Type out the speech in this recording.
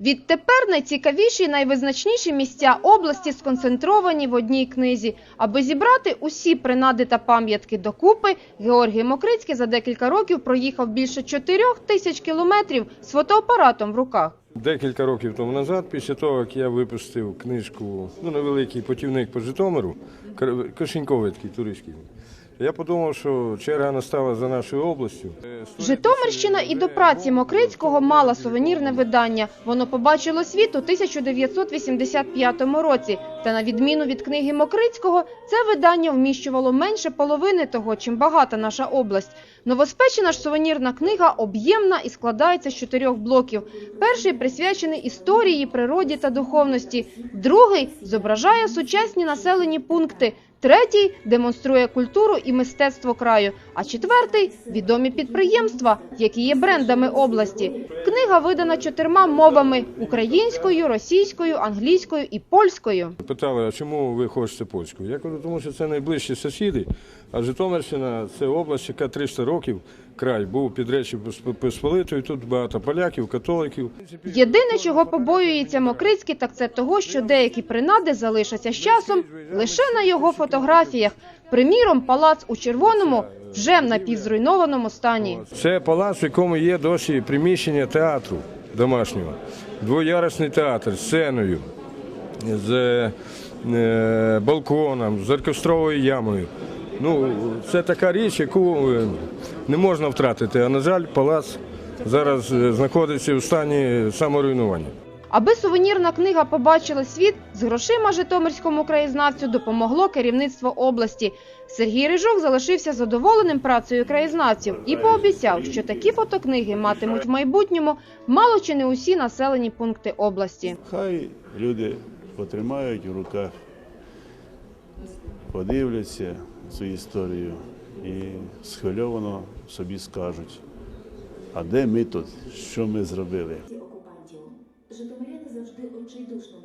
Відтепер найцікавіші і найвизначніші місця області сконцентровані в одній книзі. Аби зібрати усі принади та пам'ятки докупи, Георгій Мокрицький за декілька років проїхав більше чотирьох тисяч кілометрів з фотоапаратом в руках. Декілька років тому назад, після того, як я випустив книжку, ну, невеликий путівник по Житомиру, Кр- такий туристський, я подумав, що черга настала за нашою областю. Житомирщина і до праці Мокрицького мала сувенірне видання. Воно побачило світ у 1985 році. Та на відміну від книги Мокрицького, це видання вміщувало менше половини того, чим багата наша область. Новоспечена ж сувенірна книга об'ємна і складається з чотирьох блоків. Перший присвячений історії, природі та духовності. Другий зображає сучасні населені пункти. Третій демонструє культуру і мистецтво краю, а четвертий відомі підприємства, які є брендами області. Книга видана чотирма мовами: українською, російською, англійською і польською. Питали, а чому ви хочете польську? Я кажу, тому що це найближчі сусіди, а Житомирщина це область, яка 300 років край був під Речі Посполитою, тут багато поляків, католиків. Єдине, чого побоюється Мокрицький, так це того, що деякі принади залишаться з часом лише на його фотографіях. Приміром, палац у червоному вже в напівзруйнованому стані. Це палац, в якому є досі приміщення театру домашнього. Двоярусний театр з сценою, з е, балконом, з оркестровою ямою. Ну, це така річ, яку е, не можна втратити. А на жаль, палац зараз е, знаходиться в стані саморуйнування. Аби сувенірна книга побачила світ, з грошима житомирському краєзнавцю допомогло керівництво області. Сергій Рижук залишився задоволеним працею краєзнавців і пообіцяв, що такі фотокниги матимуть в майбутньому мало чи не усі населені пункти області. Хай люди потримають в руках, подивляться цю історію і схвильовано собі скажуть, а де ми тут, що ми зробили? Окупантів Житомиряни завжди очайдушно